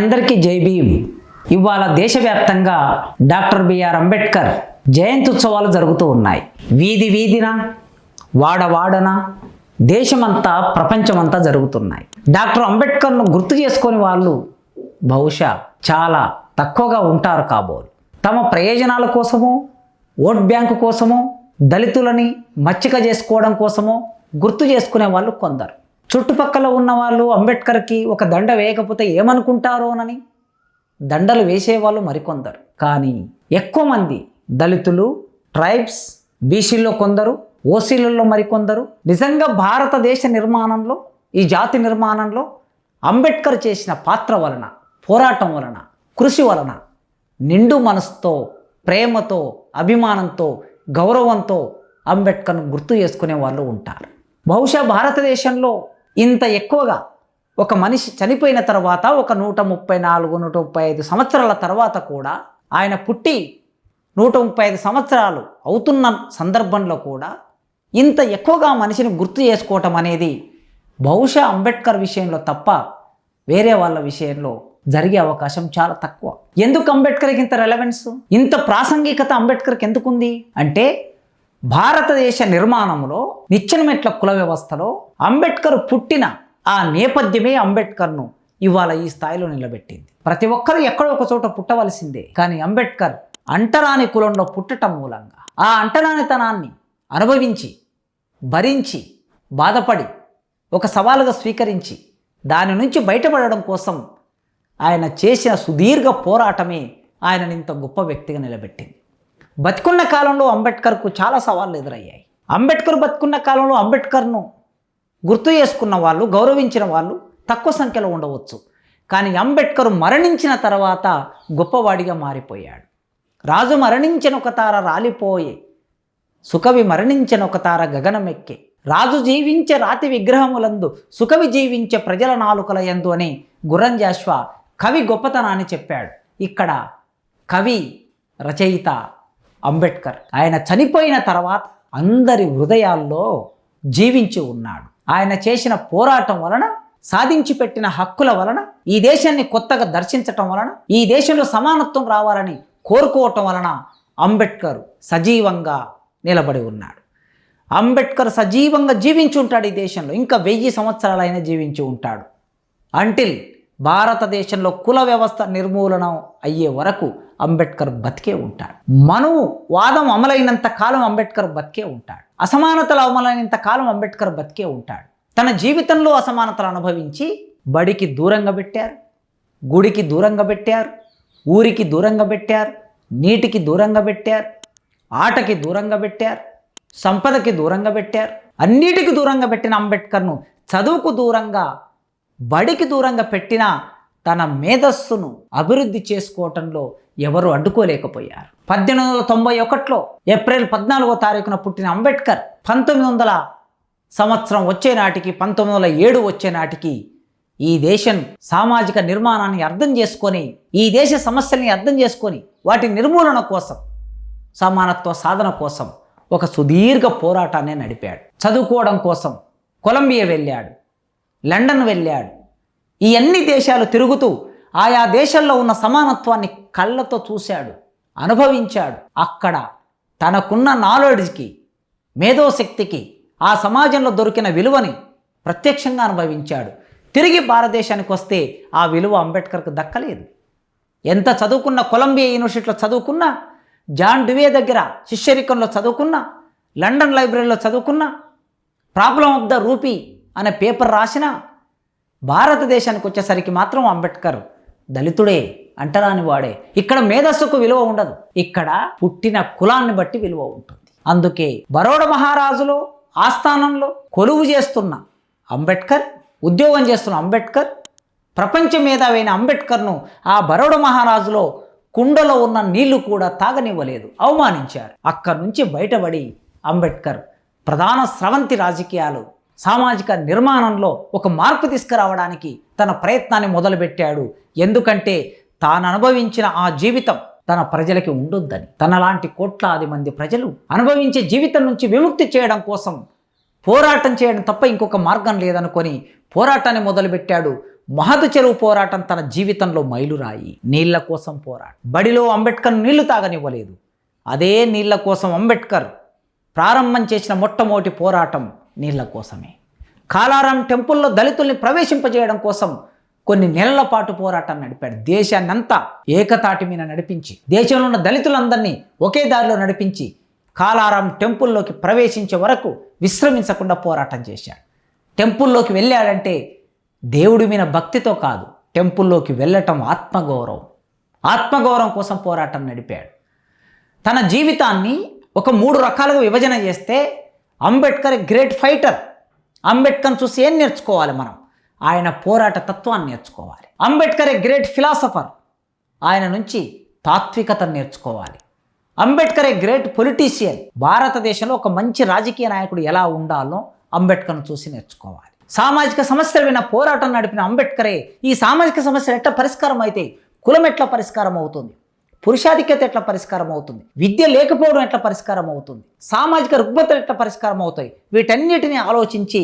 అందరికీ జై భీమ్. ఇవాళ దేశవ్యాప్తంగా డాక్టర్ బిఆర్ అంబేద్కర్ జయంతి ఉత్సవాలు జరుగుతూ ఉన్నాయి. వీధి వీధిన వాడ వాడన దేశమంతా ప్రపంచమంతా జరుగుతున్నాయి. డాక్టర్ అంబేద్కర్ను గుర్తు చేసుకొని వాళ్ళు బహుశా చాలా తక్కువగా ఉంటారు కాబోలు. తమ ప్రయోజనాల కోసమో ఓట్ బ్యాంకు కోసమో దళితులని మచ్చిక చేసుకోవడం కోసమో గుర్తు చేసుకునే వాళ్ళు కొందరు. చుట్టుపక్కల ఉన్న వాళ్ళు అంబేద్కర్కి ఒక దండ వేయకపోతే ఏమనుకుంటారోనని దండలు వేసేవాళ్ళు మరికొందరు. కానీ ఎక్కువ మంది దళితులు ట్రైబ్స్ బీసీల్లో కొందరు ఓసీలలో మరికొందరు నిజంగా భారతదేశ నిర్మాణంలో ఈ జాతి నిర్మాణంలో అంబేద్కర్ చేసిన పాత్ర వలన పోరాటం వలన కృషి వలన నిండు మనసుతో ప్రేమతో అభిమానంతో గౌరవంతో అంబేద్కర్ను గుర్తు చేసుకునే వాళ్ళు ఉంటారు. బహుశా భారతదేశంలో ఇంత ఎక్కువగా ఒక మనిషి చనిపోయిన తర్వాత ఒక నూట ముప్పై నాలుగు నూట ముప్పై ఐదు సంవత్సరాల తర్వాత కూడా ఆయన పుట్టి నూట ముప్పై ఐదు సంవత్సరాలు అవుతున్న సందర్భంలో కూడా ఇంత ఎక్కువగా మనిషిని గుర్తు చేసుకోవటం అనేది బహుశా అంబేద్కర్ విషయంలో తప్ప వేరే వాళ్ళ విషయంలో జరిగే అవకాశం చాలా తక్కువ. ఎందుకు అంబేద్కర్కి ఇంత రెలవెన్స్ ఇంత ప్రాసంగికత అంబేద్కర్కి ఎందుకుంది? అంటే భారతదేశ నిర్మాణంలో నిచ్చెనమెట్ల కుల వ్యవస్థలో అంబేద్కర్ పుట్టిన ఆ నేపథ్యమే అంబేద్కర్ను ఇవాళ ఈ స్థాయిలో నిలబెట్టింది. ప్రతి ఒక్కరూ ఎక్కడో ఒక చోట పుట్టవలసిందే. కానీ అంబేద్కర్ అంటరాని కులంలో పుట్టటం మూలంగా. ఆ అంటరానితనాన్ని అనుభవించి భరించి బాధపడి ఒక సవాలుగా స్వీకరించి దాని నుంచి బయటపడడం కోసం ఆయన చేసిన సుదీర్ఘ పోరాటమే ఆయనని ఇంత గొప్ప వ్యక్తిగా నిలబెట్టింది. బతికున్న కాలంలో అంబేద్కర్కు చాలా సవాళ్ళు ఎదురయ్యాయి. అంబేద్కర్ బతుకున్న కాలంలో అంబేద్కర్ను గుర్తు చేసుకున్న వాళ్ళు గౌరవించిన వాళ్ళు తక్కువ సంఖ్యలో ఉండవచ్చు. కానీ అంబేద్కర్ మరణించిన తర్వాత గొప్పవాడిగా మారిపోయాడు. రాజు మరణించిన ఒక తార రాలిపోయే సుకవి మరణించిన ఒక తార గగనమెక్కే. రాజు జీవించే రాతి విగ్రహములందు సుకవి జీవించే ప్రజల నాలుకల యందు అని గురంజాశ్వ కవి గొప్పతనాన్ని చెప్పాడు. ఇక్కడ కవి రచయిత అంబేద్కర్. ఆయన చనిపోయిన తర్వాత అందరి హృదయాల్లో జీవించి ఉన్నాడు. ఆయన చేసిన పోరాటం వలన సాధించి పెట్టిన హక్కుల వలన ఈ దేశాన్ని కొత్తగా దర్శించటం వలన ఈ దేశంలో సమానత్వం రావాలని కోరుకోవటం వలన అంబేద్కర్ సజీవంగా నిలబడి ఉన్నాడు. అంబేద్కర్ సజీవంగా జీవించి ఉంటాడు ఈ దేశంలో. ఇంకా వెయ్యి సంవత్సరాలైనా జీవించి ఉంటాడు. అంటిల్ భారతదేశంలో కుల వ్యవస్థ నిర్మూలన అయ్యే వరకు అంబేద్కర్ బతికే ఉంటాడు. మనువు వాదం అమలైనంత కాలం అంబేద్కర్ బతికే ఉంటాడు. అసమానతలు అమలైనంత కాలం అంబేద్కర్ బతికే ఉంటాడు. తన జీవితంలో అసమానతలు అనుభవించి బడికి దూరంగా పెట్టారు గుడికి దూరంగా పెట్టారు ఊరికి దూరంగా పెట్టారు నీటికి దూరంగా పెట్టారు ఆటకి దూరంగా పెట్టారు సంపదకి దూరంగా పెట్టారు. అన్నిటికి దూరంగా పెట్టిన అంబేద్కర్ను చదువుకు దూరంగా బడికి దూరంగా పెట్టిన తన మేధస్సును అభివృద్ధి చేసుకోవటంలో ఎవరు అడ్డుకోలేకపోయారు. పద్దెనిమిది వందల తొంభై ఒకటిలో ఏప్రిల్ పద్నాలుగో తారీఖున పుట్టిన అంబేద్కర్ పంతొమ్మిది వందల సంవత్సరం వచ్చే నాటికి పంతొమ్మిది వందల ఏడు వచ్చే నాటికి ఈ దేశం సామాజిక నిర్మాణాన్ని అర్థం చేసుకొని ఈ దేశ సమస్యల్ని అర్థం చేసుకొని వాటి నిర్మూలన కోసం సమానత్వ సాధన కోసం ఒక సుదీర్ఘ పోరాటాన్ని నడిపాడు. చదువుకోవడం కోసం కొలంబియా వెళ్ళాడు లండన్ వెళ్ళాడు. ఈ అన్ని దేశాలు తిరుగుతూ ఆయా దేశాల్లో ఉన్న సమానత్వాన్ని కళ్ళతో చూశాడు అనుభవించాడు. అక్కడ తనకున్న నాలెడ్జ్కి మేధోశక్తికి ఆ సమాజంలో దొరికిన విలువని ప్రత్యక్షంగా అనుభవించాడు. తిరిగి భారతదేశానికి వస్తే ఆ విలువ అంబేద్కర్కు దక్కలేదు. ఎంత చదువుకున్న కొలంబియా యూనివర్సిటీలో చదువుకున్నా జాన్ డువే దగ్గర శిష్యరికంలో చదువుకున్నా లండన్ లైబ్రరీలో చదువుకున్నా ప్రాబ్లం ఆఫ్ ద రూపీ అనే పేపర్ రాసినా భారతదేశానికి వచ్చేసరికి మాత్రం అంబేద్కర్ దళితుడే. అంటరాని వాడే. ఇక్కడ మేధస్సుకు విలువ ఉండదు. ఇక్కడ పుట్టిన కులాన్ని బట్టి విలువ ఉంటుంది. అందుకే బరోడ మహారాజులో ఆస్థానంలో కొలువు చేస్తున్న అంబేద్కర్ ఉద్యోగం చేస్తున్న అంబేద్కర్ ప్రపంచ మేధావైన అంబేద్కర్ను ఆ బరోడ మహారాజులో కుండలో ఉన్న నీళ్ళు కూడా తాగనివ్వలేదు. అవమానించారు. అక్కడి నుంచి బయటపడి అంబేద్కర్ ప్రధాన స్రవంతి రాజకీయాలు సామాజిక నిర్మాణంలో ఒక మార్పు తీసుకురావడానికి తన ప్రయత్నాన్ని మొదలుపెట్టాడు. ఎందుకంటే తాను అనుభవించిన ఆ జీవితం తన ప్రజలకి ఉండొద్దని తనలాంటి కోట్లాది మంది ప్రజలు అనుభవించే జీవితం నుంచి విముక్తి చేయడం కోసం పోరాటం చేయడం తప్ప ఇంకొక మార్గం లేదనుకొని పోరాటాన్ని మొదలుపెట్టాడు. మహదు చెరువు పోరాటం తన జీవితంలో మైలురాయి. నీళ్ళ కోసం పోరాటం. బడిలో అంబేద్కర్ నీళ్ళు తాగనివ్వలేదు. అదే నీళ్ళ కోసం అంబేద్కర్ ప్రారంభం చేసిన మొట్టమొదటి పోరాటం నీళ్ళ కోసమే. కాలారాం టెంపుల్లో దళితుల్ని ప్రవేశింపజేయడం కోసం కొన్ని నెలల పాటు పోరాటం నడిపాడు. దేశాన్నంతా ఏకతాటి మీద నడిపించి దేశంలో ఉన్న దళితులందరినీ ఒకే దారిలో నడిపించి కాలారాం టెంపుల్లోకి ప్రవేశించే వరకు విశ్రమించకుండా పోరాటం చేశాడు. టెంపుల్లోకి వెళ్ళాడంటే దేవుడి మీద భక్తితో కాదు టెంపుల్లోకి వెళ్ళటం ఆత్మగౌరవం. ఆత్మగౌరవం కోసం పోరాటం నడిపాడు. తన జీవితాన్ని ఒక మూడు రకాలుగా విభజన చేస్తే అంబేద్కర్ గ్రేట్ ఫైటర్. అంబేద్కర్ని చూసి ఏం నేర్చుకోవాలి మనం? ఆయన పోరాట తత్వాన్ని నేర్చుకోవాలి. Ambedkar a great philosopher. ఆయన నుంచి తాత్వికతను నేర్చుకోవాలి. Ambedkar a great politician. భారతదేశంలో ఒక మంచి రాజకీయ నాయకుడు ఎలా ఉండాలో అంబేద్కర్ను చూసి నేర్చుకోవాలి. సామాజిక సమస్యల మీద పోరాటం నడిపిన అంబేద్కరే ఈ సామాజిక సమస్యలు ఎట్లా పరిష్కారం అయితే కులం ఎట్లా పరిష్కారం అవుతుంది? పురుషాధిక్యత ఎట్లా పరిష్కారం అవుతుంది? విద్య లేకపోవడం ఎట్లా పరిష్కారం అవుతుంది? సామాజిక రుగ్మతలు ఎట్లా పరిష్కారం అవుతాయి? వీటన్నిటిని ఆలోచించి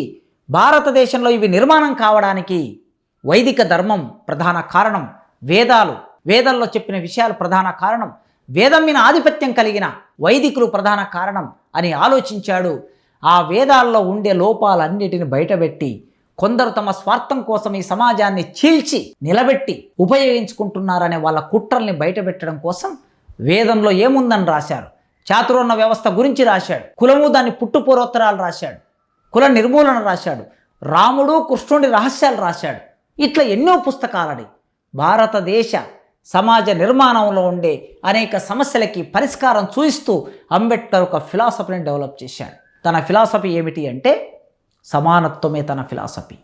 భారతదేశంలో ఇవి నిర్మాణం కావడానికి వైదిక ధర్మం ప్రధాన కారణం. వేదాలు వేదాల్లో చెప్పిన విషయాలు ప్రధాన కారణం. వేదం మీద ఆధిపత్యం కలిగిన వైదికులు ప్రధాన కారణం అని ఆలోచించాడు. ఆ వేదాల్లో ఉండే లోపాలన్నిటిని బయటపెట్టి కొందరు తమ స్వార్థం కోసం ఈ సమాజాన్ని చీల్చి నిలబెట్టి ఉపయోగించుకుంటున్నారనే వాళ్ళ కుట్రల్ని బయటపెట్టడం కోసం వేదంలో ఏముందని రాశారు? చాతురోన్న వ్యవస్థ గురించి రాశాడు. కులము దాని పుట్టుపూర్వోత్తరాలు రాశాడు. కుల నిర్మూలన రాశాడు. రాముడు కృష్ణుడి రహస్యాలు రాశాడు. ఇట్లా ఎన్నో పుస్తకాలని భారతదేశ సమాజ నిర్మాణంలో ఉండే అనేక సమస్యలకి పరిష్కారం చూపిస్తూ అంబేద్కర్ ఒక ఫిలాసఫీని డెవలప్ చేశాడు. తన ఫిలాసఫీ ఏమిటి అంటే సమానత్వమే తన ఫిలాసఫీ.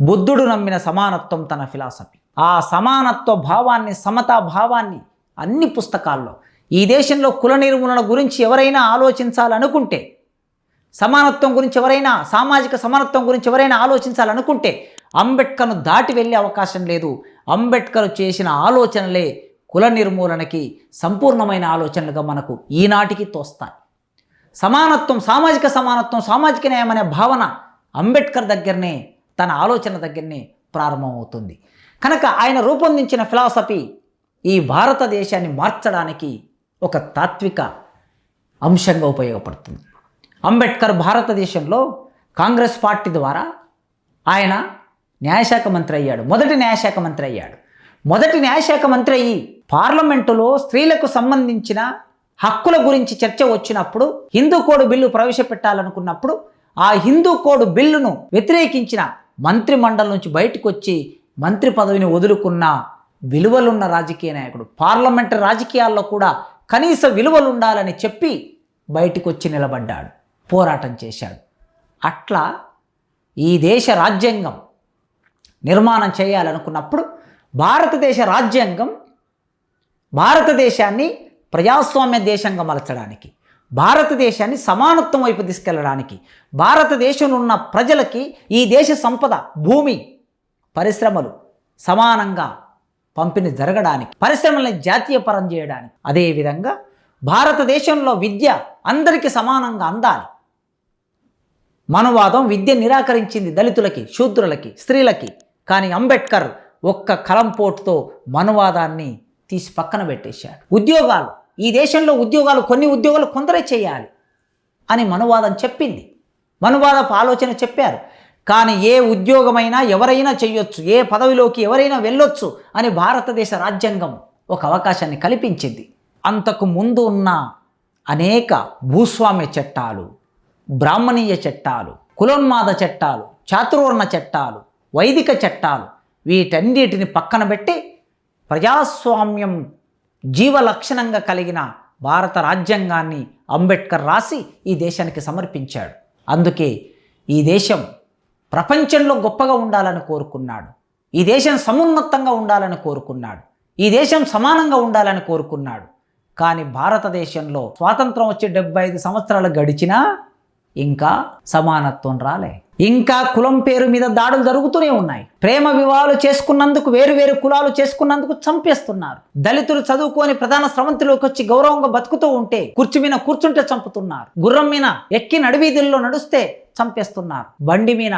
బుద్ధుడు నమ్మిన సమానత్వం తన ఫిలాసఫీ. ఆ సమానత్వ భావాన్ని సమతా భావాన్ని అన్ని పుస్తకాల్లో ఈ దేశంలో కుల నిర్మూలన గురించి ఎవరైనా ఆలోచించాలనుకుంటే సమానత్వం గురించి ఎవరైనా సామాజిక సమానత్వం గురించి ఎవరైనా ఆలోచించాలనుకుంటే అంబేద్కర్ను దాటి వెళ్ళే అవకాశం లేదు. అంబేద్కర్ చేసిన ఆలోచనలే కుల నిర్మూలనకి సంపూర్ణమైన ఆలోచనలుగా మనకు ఈనాటికి తోస్తాయి. సమానత్వం సామాజిక సమానత్వం సామాజిక న్యాయం అనే భావన అంబేద్కర్ దగ్గరనే తన ఆలోచన దగ్గరనే ప్రారంభమవుతుంది. కనుక ఆయన రూపొందించిన ఫిలాసఫీ ఈ భారతదేశాన్ని మార్చడానికి ఒక తాత్విక అంశంగా ఉపయోగపడుతుంది. అంబేద్కర్ భారతదేశంలో కాంగ్రెస్ పార్టీ ద్వారా ఆయన న్యాయశాఖ మంత్రి అయ్యాడు. మొదటి న్యాయశాఖ మంత్రి అయ్యాడు. మొదటి న్యాయశాఖ మంత్రి అయ్యి పార్లమెంటులో స్త్రీలకు సంబంధించిన హక్కుల గురించి చర్చ వచ్చినప్పుడు హిందూ కోడ్ బిల్లు ప్రవేశపెట్టాలనుకున్నప్పుడు ఆ హిందూ కోడ్ బిల్లును వ్యతిరేకించిన మంత్రి మండలి నుంచి బయటకు వచ్చి మంత్రి పదవిని వదులుకున్న విలువలున్న రాజకీయ నాయకుడు పార్లమెంటరీ రాజకీయాల్లో కూడా కనీస విలువలు ఉండాలని చెప్పి బయటకు వచ్చి నిలబడ్డాడు. పోరాటం చేశాడు. అట్లా ఈ దేశ రాజ్యాంగం నిర్మాణం చేయాలనుకున్నప్పుడు భారతదేశ రాజ్యాంగం భారతదేశాన్ని ప్రజాస్వామ్య దేశంగా మలచడానికి భారతదేశాన్ని సమానత్వం వైపు తీసుకెళ్ళడానికి భారతదేశంలో ఉన్న ప్రజలకి ఈ దేశ సంపద భూమి పరిశ్రమలు సమానంగా పంపిణీ జరగడానికి పరిశ్రమల్ని జాతీయపరం చేయడానికి అదేవిధంగా భారతదేశంలో విద్య అందరికీ సమానంగా అందాలి. మనువాదం విద్య నిరాకరించింది దళితులకి శూద్రులకి స్త్రీలకి. కానీ అంబేద్కర్ ఒక్క కలంపోటుతో మనువాదాన్ని తీసి పక్కన పెట్టేశాడు. ఉద్యోగాలు ఈ దేశంలో ఉద్యోగాలు కొన్ని ఉద్యోగాలు కొందరే చేయాలి అని మనువాదం చెప్పింది. మనువాదపు ఆలోచన చెప్పారు. కానీ ఏ ఉద్యోగమైనా ఎవరైనా చేయొచ్చు ఏ పదవిలోకి ఎవరైనా వెళ్ళొచ్చు అని భారతదేశ రాజ్యాంగం ఒక అవకాశాన్ని కల్పించింది. అంతకు ముందు ఉన్న అనేక భూస్వామ్య చట్టాలు బ్రాహ్మణీయ చట్టాలు కులోన్మాద చట్టాలు చాతుర్వర్ణ చట్టాలు వైదిక చట్టాలు వీటన్నిటిని పక్కన పెట్టి ప్రజాస్వామ్యం జీవలక్షణంగా కలిగిన భారత రాజ్యాంగాన్ని అంబేద్కర్ రాసి ఈ దేశానికి సమర్పించాడు. అందుకే ఈ దేశం ప్రపంచంలో గొప్పగా ఉండాలని కోరుకున్నాడు. ఈ దేశం సమున్నతంగా ఉండాలని కోరుకున్నాడు. ఈ దేశం సమానంగా ఉండాలని కోరుకున్నాడు. కానీ భారతదేశంలో స్వాతంత్రం వచ్చి డెబ్బై ఐదు సంవత్సరాలు గడిచినా ఇంకా సమానత్వం రాలే. ఇంకా కులం పేరు మీద దాడులు జరుగుతూనే ఉన్నాయి. ప్రేమ వివాహాలు చేసుకున్నందుకు వేరు వేరు కులాలు చేసుకున్నందుకు చంపేస్తున్నారు. దళితులు చదువుకొని ప్రధాన స్రవంతిలోకి వచ్చి గౌరవంగా బతుకుతూ ఉంటే కుర్చీ మీద కూర్చుంటే చంపుతున్నారు. గుర్రం మీద ఎక్కి నడివీధుల్లో నడుస్తే చంపేస్తున్నారు. బండి మీద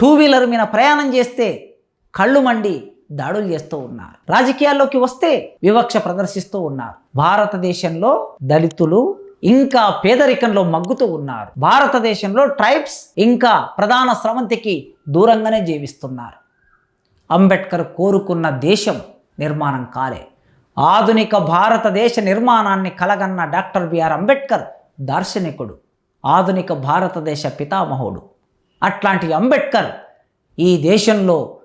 టూ వీలర్ మీద ప్రయాణం చేస్తే కళ్ళు మండి దాడులు చేస్తూ ఉన్నారు. రాజకీయాల్లోకి వస్తే వివక్ష ప్రదర్శిస్తూ ఉన్నారు. భారతదేశంలో దళితులు ఇంకా పేదరికంలో మగ్గుతూ ఉన్నారు. భారతదేశంలో ట్రైబ్స్ ఇంకా ప్రధాన స్రవంతికి దూరంగానే జీవిస్తున్నారు. అంబేద్కర్ కోరుకున్న దేశం నిర్మాణం కాలే. ఆధునిక భారతదేశ నిర్మాణాన్ని కలగన్న డాక్టర్ బిఆర్ అంబేద్కర్ దార్శనికుడు ఆధునిక భారతదేశ పితామహుడు. అట్లాంటి అంబేద్కర్ ఈ దేశంలో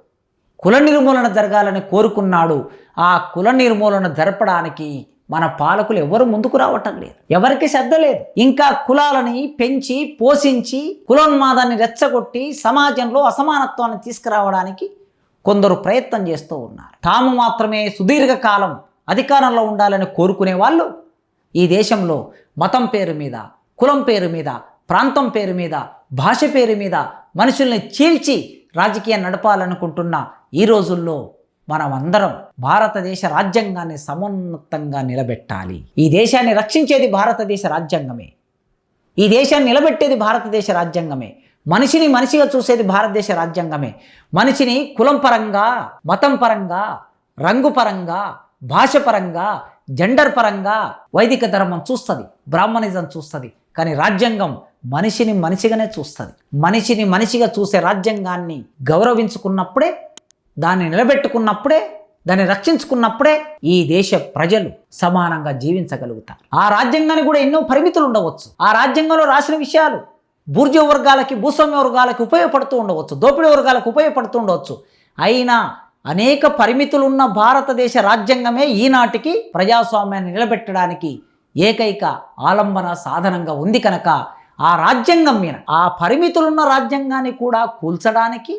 కుల నిర్మూలన జరగాలని కోరుకున్నాడు. ఆ కుల నిర్మూలన జరపడానికి మన పాలకులు ఎవరు ముందుకు రావటం లేదు. ఎవరికి శ్రద్ధ లేదు. ఇంకా కులాలని పెంచి పోషించి కులోన్మాదాన్ని రెచ్చగొట్టి సమాజంలో అసమానత్వాన్ని తీసుకురావడానికి కొందరు ప్రయత్నం చేస్తూ ఉన్నారు. తాము మాత్రమే సుదీర్ఘకాలం అధికారంలో ఉండాలని కోరుకునే వాళ్ళు ఈ దేశంలో మతం పేరు మీద కులం పేరు మీద ప్రాంతం పేరు మీద భాష పేరు మీద మనుషుల్ని చీల్చి రాజకీయం నడపాలనుకుంటున్న ఈ రోజుల్లో మనమందరం భారతదేశ రాజ్యాంగాన్ని సమున్నతంగా నిలబెట్టాలి. ఈ దేశాన్ని రక్షించేది భారతదేశ రాజ్యాంగమే. ఈ దేశాన్ని నిలబెట్టేది భారతదేశ రాజ్యాంగమే. మనిషిని మనిషిగా చూసేది భారతదేశ రాజ్యాంగమే. మనిషిని కులం పరంగా మతం పరంగా రంగు పరంగా భాష పరంగా జెండర్ పరంగా వైదిక ధర్మం చూస్తుంది బ్రాహ్మణిజం చూస్తుంది. కానీ రాజ్యాంగం మనిషిని మనిషిగానే చూస్తుంది. మనిషిని మనిషిగా చూసే రాజ్యాంగాన్ని గౌరవించుకున్నప్పుడే దాన్ని నిలబెట్టుకున్నప్పుడే దాన్ని రక్షించుకున్నప్పుడే ఈ దేశ ప్రజలు సమానంగా జీవించగలుగుతారు. ఆ రాజ్యాంగానికి కూడా ఎన్నో పరిమితులు ఉండవచ్చు. ఆ రాజ్యాంగంలో రాసిన విషయాలు బూర్జ వర్గాలకి భూస్వామ్య వర్గాలకి ఉపయోగపడుతూ ఉండవచ్చు దోపిడీ వర్గాలకు ఉపయోగపడుతూ ఉండవచ్చు. అయినా అనేక పరిమితులున్న భారతదేశ రాజ్యాంగమే ఈనాటికి ప్రజాస్వామ్యాన్ని నిలబెట్టడానికి ఏకైక ఆలంబన సాధనంగా ఉంది కనుక ఆ రాజ్యాంగం మీద ఆ పరిమితులున్న రాజ్యాంగాన్ని కూడా కూల్చడానికి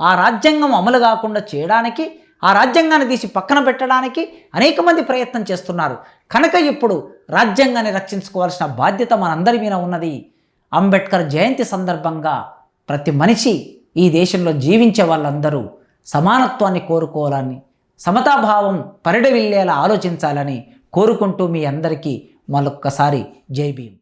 ఆ రాజ్యాంగం అమలు కాకుండా చేయడానికి ఆ రాజ్యాంగాన్ని తీసి పక్కన పెట్టడానికి అనేక మంది ప్రయత్నం చేస్తున్నారు. కనుక ఇప్పుడు రాజ్యాంగాన్ని రక్షించుకోవాల్సిన బాధ్యత మనందరి మీద ఉన్నది. అంబేద్కర్ జయంతి సందర్భంగా ప్రతి మనిషి ఈ దేశంలో జీవించే వాళ్ళందరూ సమానత్వాన్ని కోరుకోవాలని సమతాభావం పరిడవిల్లేలా ఆలోచించాలని కోరుకుంటూ మీ అందరికీ మరొక్కసారి జై భీమ్.